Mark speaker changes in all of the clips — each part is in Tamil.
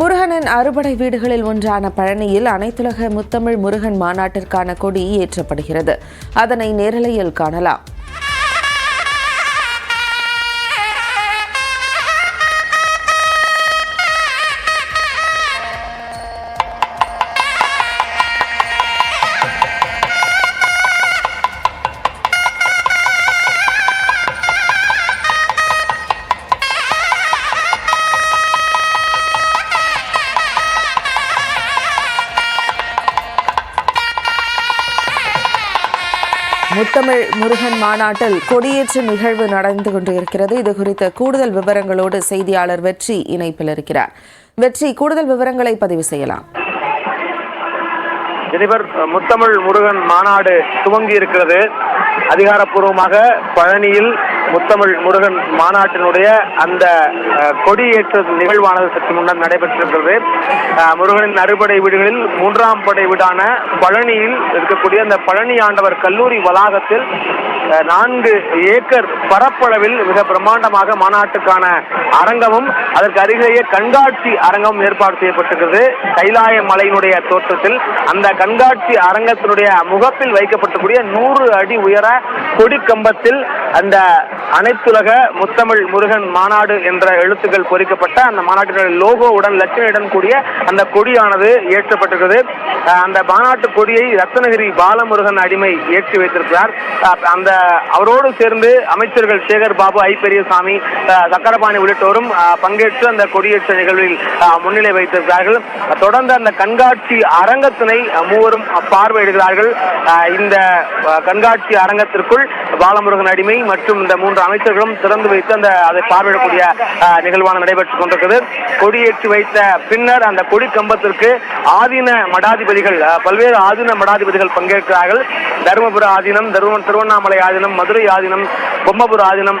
Speaker 1: முருகனின் அறுபடை வீடுகளில் ஒன்றான பழனியில் அனைத்துலக முத்தமிழ் முருகன் மாநாட்டிற்கான கொடி ஏற்றப்படுகிறது. அதனை நேரலையில் காணலாம். முத்தமிழ் முருகன் மாநாட்டில் கொடியேற்ற நிகழ்வு நடந்து கொண்டிருக்கிறது. இது குறித்த கூடுதல் விவரங்களோடு செய்தியாளர் வெற்றி இணைப்பில் இருக்கிறார். வெற்றி கூடுதல் விவரங்களை பதிவு செய்யலாம்.
Speaker 2: ஜெனிபர் முத்தமிழ் முருகன் மாநாடு துவங்கி இருக்கிறது அதிகாரப்பூர்வமாக பழனியில் முத்தமிழ் முருகன் மாநாட்டினுடைய அந்த கொடியேற்ற நிகழ்வானது சற்று முன்னர் நடைபெற்றிருக்கிறது. முருகனின் அறுபடை வீடுகளில் மூன்றாம் படை வீடான பழனியில் இருக்கக்கூடிய அந்த பழனி ஆண்டவர் கல்லூரி வளாகத்தில் நான்கு ஏக்கர் பரப்பளவில் மிக பிரம்மாண்டமாக மாநாட்டுக்கான அரங்கமும் அதற்கு அருகேயே கண்காட்சி அரங்கம் ஏற்பாடு செய்யப்பட்டிருக்கிறது. கைலாய மலையினுடைய தோற்றத்தில் அந்த கண்காட்சி அரங்கத்தினுடைய முகப்பில் வைக்கப்பட்டக்கூடிய நூறு அடி உயர கொடி கம்பத்தில் அந்த அனைத்துலக முத்தமிழ் முருகன் மாநாடு என்ற எழுத்துக்கள் பொறிக்கப்பட்ட அந்த மாநாட்டினுடைய லோகோவுடன் லட்சணையுடன் கூடிய அந்த கொடியானது ஏற்றப்பட்டிருக்கிறது. அந்த மாநாட்டு கொடியை ரத்னகிரி பாலமுருகன் அடிமை ஏற்றி வைத்திருக்கிறார். அந்த அவரோடு சேர்ந்து அமைச்சர்கள் சேகர் பாபு ஐ பெரியசாமி சக்கரபாணி உள்ளிட்டோரும் அஹ் பங்கேற்று அந்த கொடியேற்ற நிகழ்வில் முன்னிலை வைத்திருக்கிறார்கள் தொடர்ந்து அந்த கண்காட்சி அரங்கத்தினை மூவரும் பார்வையிடுகிறார்கள். இந்த கண்காட்சி அரங்கத்திற்குள் பாலமுருகன் அடிமை மற்றும் இந்த மூன்று அமைச்சர்களும் திறந்து வைத்து அந்த அதை பார்வையிடக்கூடிய நிகழ்வான நடைபெற்றுக் கொண்டிருக்கிறது கொடியேற்றி வைத்த பின்னர் அந்த கொடி கம்பத்திற்கு ஆதீன மடாதிபதிகள் பல்வேறு ஆதீன மடாதிபதிகள் பங்கேற்கிறார்கள். தருமபுர ஆதீனம் தரும திருவண்ணாமலை ஆதீனம் மதுரை ஆதீனம் பொம்மபுர ஆதீனம்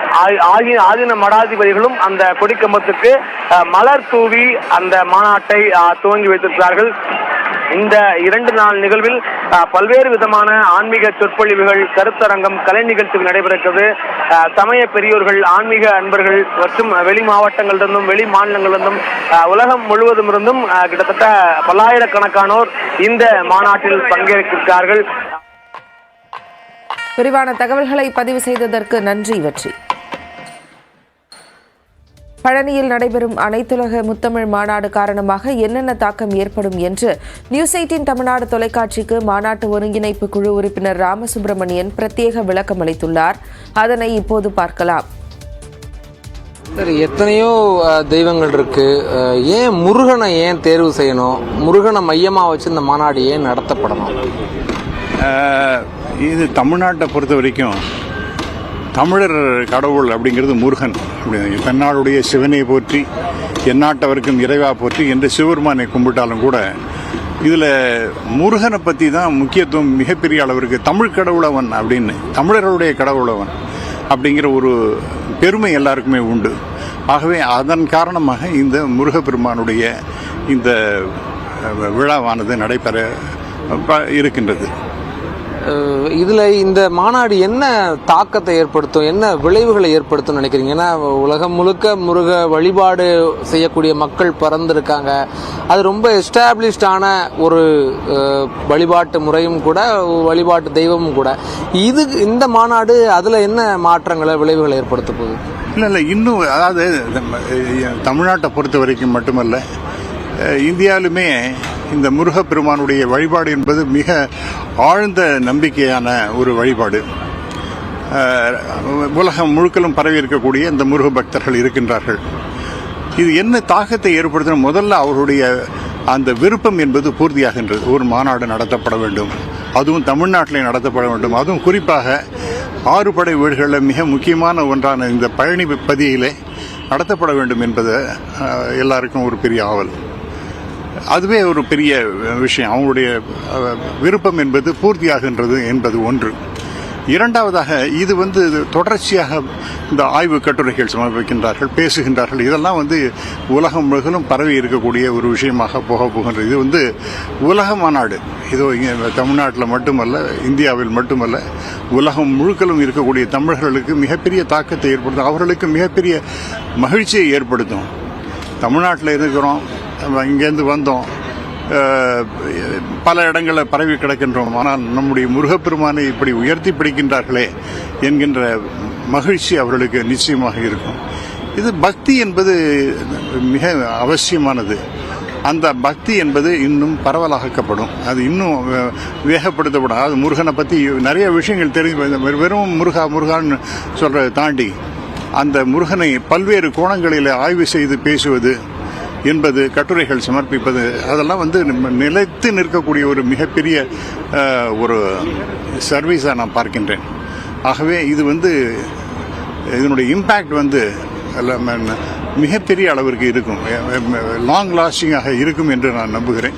Speaker 2: ஆகிய ஆதீன மடாதிபதிகளும் அந்த கொடிக்கம்பத்துக்கு அஹ், மலர் தூவி அந்த மாநாட்டை துவங்கி வைத்திருக்கிறார்கள். இந்த இரண்டு நாள் நிகழ்வில் பல்வேறு விதமான ஆன்மீக சொற்பொழிவுகள் கருத்தரங்கம் கலை நிகழ்ச்சிகள் நடைபெறுகிறது சமய பெரியோர்கள் ஆன்மீக அன்பர்கள் மற்றும் வெளி மாவட்டங்களிலிருந்தும் வெளி மாநிலங்களிலிருந்தும் உலகம் முழுவதும் இருந்தும் கிட்டத்தட்ட பல்லாயிரக்கணக்கானோர் இந்த மாநாட்டில் பங்கேற்கிறார்கள்.
Speaker 1: விரிவான தகவல்களை பதிவு செய்ததற்கு நன்றி வெற்றி. பழனியில் நடைபெறும் அனைத்துலக முத்தமிழ் மாநாடு காரணமாக என்னென்ன தாக்கம் ஏற்படும் என்று நியூஸ் எயிட்டின் தமிழ்நாடு தொலைக்காட்சிக்கு மாநாட்டு ஒருங்கிணைப்பு குழு உறுப்பினர் ராமசுப்பிரமணியன் பிரத்யேக விளக்கம் அளித்துள்ளார். அதனை இப்போது பார்க்கலாம்.
Speaker 3: சரி எத்தனையோ தெய்வங்கள் இருக்கு. ஏன் முருகனை ஏன் தேர்வு செய்யணும்? முருகனை மையமா வச்சு இந்த மாநாடு ஏன் நடத்தப்படணும்?
Speaker 4: இது தமிழ்நாட்டை பொறுத்த வரைக்கும் தமிழர் கடவுள் அப்படிங்கிறது முருகன். தன்னாளுடைய சிவனை போற்றி எந்நாட்டவருக்கும் இறைவா போற்றி என்று சிவபெருமானை கும்பிட்டாலும் கூட இதில் முருகனை பற்றி தான் முக்கியத்துவம் மிகப்பெரிய அளவிற்கு தமிழ் கடவுளவன் அப்படின்னு தமிழர்களுடைய கடவுளவன் அப்படிங்கிற ஒரு பெருமை எல்லாருக்குமே உண்டு. ஆகவே அதன் காரணமாக இந்த முருகப்பெருமானுடைய இந்த விழாவானது நடைபெற ப- இருக்கின்றது.
Speaker 3: இதில் இந்த மாநாடு என்ன தாக்கத்தை ஏற்படுத்தும்? என்ன விளைவுகளை ஏற்படுத்தும் நினைக்கிறீங்க? ஏன்னா உலகம் முழுக்க முருக வழிபாடு செய்யக்கூடிய மக்கள் பறந்துருக்காங்க. அது ரொம்ப எஸ்டாப்ளிஷ்டான ஒரு வழிபாட்டு முறையும் கூட வழிபாட்டு தெய்வமும் கூட. இது இந்த மாநாடு அதில் என்ன மாற்றங்களை விளைவுகளை ஏற்படுத்த போகுது?
Speaker 4: இல்லை இல்லை இன்னும் அதாவது தமிழ்நாட்டை பொறுத்த வரைக்கும் மட்டுமல்ல இந்தியாவிலுமே இந்த முருகப்பெருமானுடைய வழிபாடு என்பது மிக ஆழ்ந்த நம்பிக்கையான ஒரு வழிபாடு. உலகம் முழுக்கலும் பரவி இருக்கக்கூடிய இந்த முருக பக்தர்கள் இருக்கின்றார்கள். இது என்ன தாக்கத்தை ஏற்படுத்தின முதல்ல அவருடைய அந்த விருப்பம் என்பது பூர்த்தியாகின்றது ஒரு மாநாடு நடத்தப்பட வேண்டும். அதுவும் தமிழ்நாட்டில் நடத்தப்பட வேண்டும். அதுவும் குறிப்பாக ஆறு படை வீடுகளில் மிக முக்கியமான ஒன்றான இந்த பழனி பதியிலே நடத்தப்பட வேண்டும் என்பது எல்லாருக்கும் ஒரு பெரிய ஆவல். அதுவே ஒரு பெரிய விஷயம். அவங்களுடைய விருப்பம் என்பது பூர்த்தியாகின்றது என்பது ஒன்று. இரண்டாவதாக இது வந்து தொடர்ச்சியாக இந்த ஆய்வு கட்டுரைகள் சமர்ப்பிக்கின்றார்கள் பேசுகின்றார்கள். இதெல்லாம் வந்து உலகம் முழுவதும் பரவி இருக்கக்கூடிய ஒரு விஷயமாக போக போகின்றது. இது வந்து உலக மாநாடு. இதோ இங்கே தமிழ்நாட்டில் மட்டுமல்ல இந்தியாவில் மட்டுமல்ல உலகம் முழுக்கலும் இருக்கக்கூடிய தமிழர்களுக்கு மிகப்பெரிய தாக்கத்தை ஏற்படுத்தும் அவர்களுக்கு மிகப்பெரிய மகிழ்ச்சியை ஏற்படுத்தும். தமிழ்நாட்டில் இருக்கிறோம் நம்ம இங்கேருந்து வந்தோம். பல இடங்களில் பரவி கிடக்கின்றோம். ஆனால் நம்முடைய முருகப்பெருமானை இப்படி உயர்த்தி பிடிக்கின்றார்களே என்கின்ற மகிழ்ச்சி அவர்களுக்கு நிச்சயமாக இருக்கும். இது பக்தி என்பது மிக அவசியமானது. அந்த பக்தி என்பது இன்னும் பரவலாக்கப்படும். அது இன்னும் வேகப்படுத்தப்படும். அது முருகனை பற்றி நிறைய விஷயங்கள் தெரிஞ்சு வெறும் முருகா முருகான்னு சொல்கிறத தாண்டி அந்த முருகனை பல்வேறு கோணங்களில் ஆய்வு செய்து பேசுவது என்பது கட்டுரைகள் சமர்ப்பிப்பது அதெல்லாம் வந்து நம்ம நிலைத்து நிற்கக்கூடிய ஒரு மிகப்பெரிய ஒரு சர்வீஸாக நான் பார்க்கின்றேன். ஆகவே இது வந்து இதனுடைய இம்பேக்ட் வந்து மிகப்பெரிய அளவிற்கு இருக்கும். லாங் லாஸ்டிங்காக இருக்கும் என்று நான் நம்புகிறேன்.